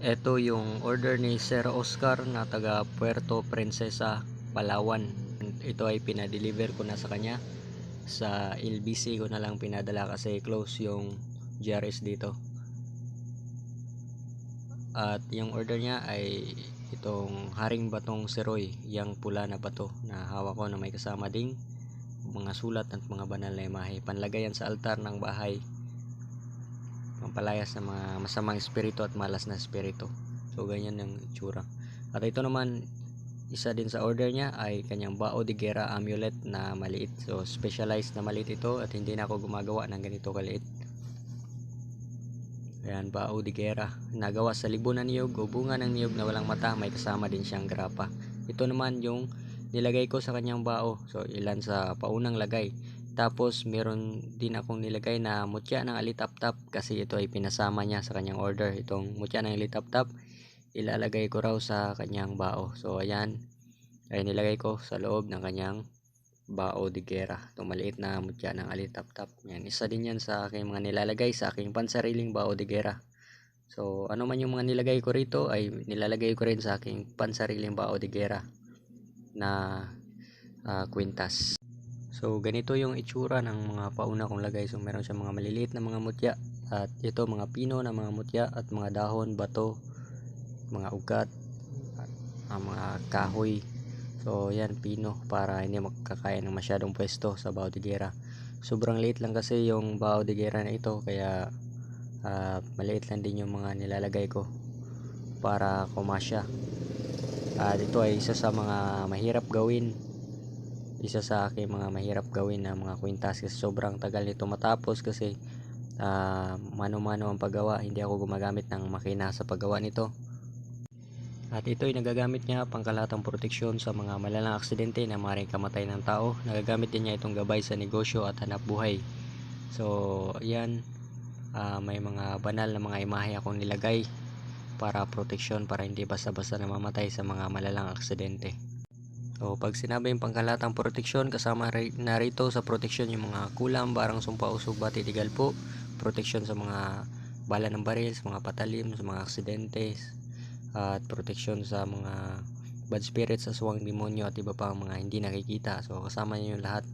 Ito yung order ni Sir Oscar na taga Puerto Princesa, Palawan. Ito ay pinadeliver ko na sa kanya. Sa LBC ko na lang pinadala kasi close yung GRS dito. At yung order niya ay itong haring batong seroy, yang pula na bato na hawak ko na may kasama ding mga sulat at mga banal na imahe. Panlagayan sa altar ng bahay pampalayas ng mga masamang espiritu at malas na espiritu. So ganyan yung itsura. At ito naman isa din sa order niya ay kanyang Bao de Guerra amulet na maliit. So specialized na maliit ito at hindi na ako gumagawa ng ganito kaliit. Ayan, Bao de Guerra. Nagawa sa libo na niyog o bunga ng niyog na walang mata. May kasama din siyang grapa. Ito naman yung nilagay ko sa kanyang bao. So ilan sa paunang lagay. Tapos meron din akong nilagay na mutya ng alitap-tap kasi ito ay pinasama niya sa kanyang order. Itong mutya ng alitap-tap ilalagay ko raw sa kanyang bao. So ayan ay nilagay ko sa loob ng kanyang bao de guerra. Itong maliit na mutya ng alitap-tap. Yan, isa din yan sa aking mga nilalagay sa aking pansariling bao de guerra. So ano man yung mga nilagay ko rito ay nilalagay ko rin sa aking pansariling bao de guerra na ah, kwintas. So ganito yung itsura ng mga pauna kong lagay. So meron siya mga maliliit na mga mutya at ito mga pino na mga mutya at mga dahon, bato, mga ugat, at ang mga kahoy. So yan pino para hindi makakaya ng masyadong pwesto sa Baudiguera. Sobrang liit lang kasi yung Baudiguera na ito kaya ah, maliit lang din yung mga nilalagay ko para kumasya. At ito ay isa sa mga mahirap gawin isa sa aking mga mahirap gawin na mga kwintas kasi sobrang tagal nito matapos kasi ah, mano-mano ang paggawa. Hindi ako gumagamit ng makina sa paggawa nito. At ito ay nagagamit niya pangkalatang proteksyon sa mga malalang aksidente na maaaring kamatay ng tao. Nagagamit din niya itong gabay sa negosyo at hanap buhay. So yan ah, may mga banal na mga imahe akong nilagay para proteksyon para hindi basta-basta namamatay sa mga malalang aksidente So, pag sinabi yung pangkalatang proteksyon, kasama ri- na rito sa proteksyon yung mga kulam, barang sumpa, usog, bati, tigal po. Proteksyon sa mga bala ng baril, sa mga patalim, sa mga aksidente. At proteksyon sa mga bad spirits, sa suwang demonyo at iba pang mga hindi nakikita. So, kasama niyo yung lahat.